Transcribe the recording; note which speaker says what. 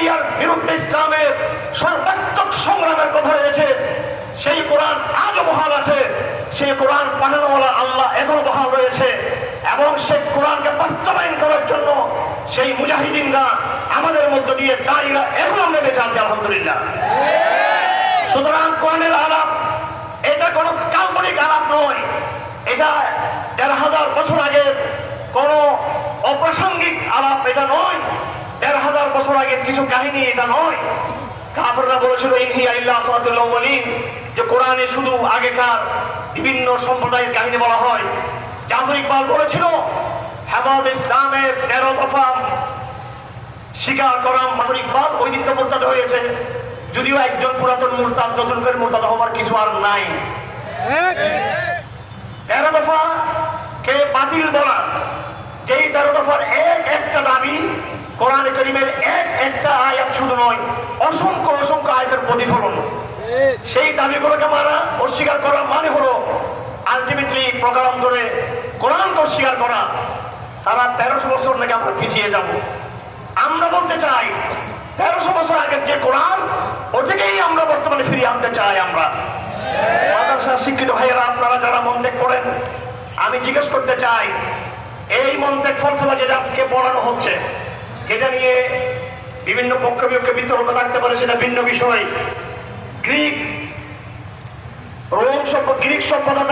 Speaker 1: ইসলামিয়ার বিরুদ্ধে ইসলামের সর্বাত্মক সংগ্রামের কথা রয়েছে। সেই কোরআন আজও বহাল আছে। সেই কোরআন পাঠানোওয়ালা আল্লাহ এখনও বহাল রয়েছে। এবং সেই কোরআনকে বাস্তবায়ন করার জন্য সেই মুজাহিদিনরা আমাদের মধ্য দিয়ে দাঁড়িয়ে এখনও আমরা বেঁচে আলহামদুলিল্লাহ। সুতরাং কোরআনের আলাপ, এটা কোনো কাল্পনিক আলাপ নয়। এটা দেড় হাজার বছর আগে কোনো অপ্রাসঙ্গিক আলাপ, এটা নয়। দেড় হাজার বছর আগে কিছু কাহিনী এটা নয়। কাপড়রা বলেছিল যে কোরআনে শুধু আগেকার বিভিন্ন সম্প্রদায়ের কাহিনী বলা হয়। জাফর ইকবাল বলেছিল হেফাজ ইসলামের তেরো দফা স্বীকার করা মাহুর ইকবাল ওই দিকটা মোরতাদ হয়েছে। যদিও একজন পুরাতন মোরতাদ নতুন করে মোরতাদ হওয়ার কিছু আর নাই। তেরো দফা কে বাতিল বলা যেই তেরো দফার এক, একটা দাবি কোরআন করিমের এক একটা আয়াত শুধু নয়, অসংখ্য অসংখ্য আয়াতের প্রতিফলন। সেই দাবিগুলোকে মানা অস্বীকার করা মানে হলো আলটিমেটলি প্রকারান্তরে কোরআনকে অস্বীকার করা। তারা তেরোশো বছর নাকি আমরা পিছিয়ে যাব। আমরা বলতে চাই, তেরোশো বছর আগের যে কোরআন ওটাকেই আমরা বর্তমানে ফিরিয়ে আনতে চাই আমরা। মাদ্রাসার শিক্ষিত ভাইয়েরা, আপনারা যারা মন্তেক করেন, আমি জিজ্ঞেস করতে চাই, এই মন্তেক ফলসফা যেটা আজকে পড়ানো হচ্ছে এটা নিয়ে বিভিন্ন পক্ষ বিপক্ষে বিতর্ক থাকতে পারে সেটা ভিন্ন বিষয়। গ্রিক, রোম সভ্য, গ্রিক সভ্যতা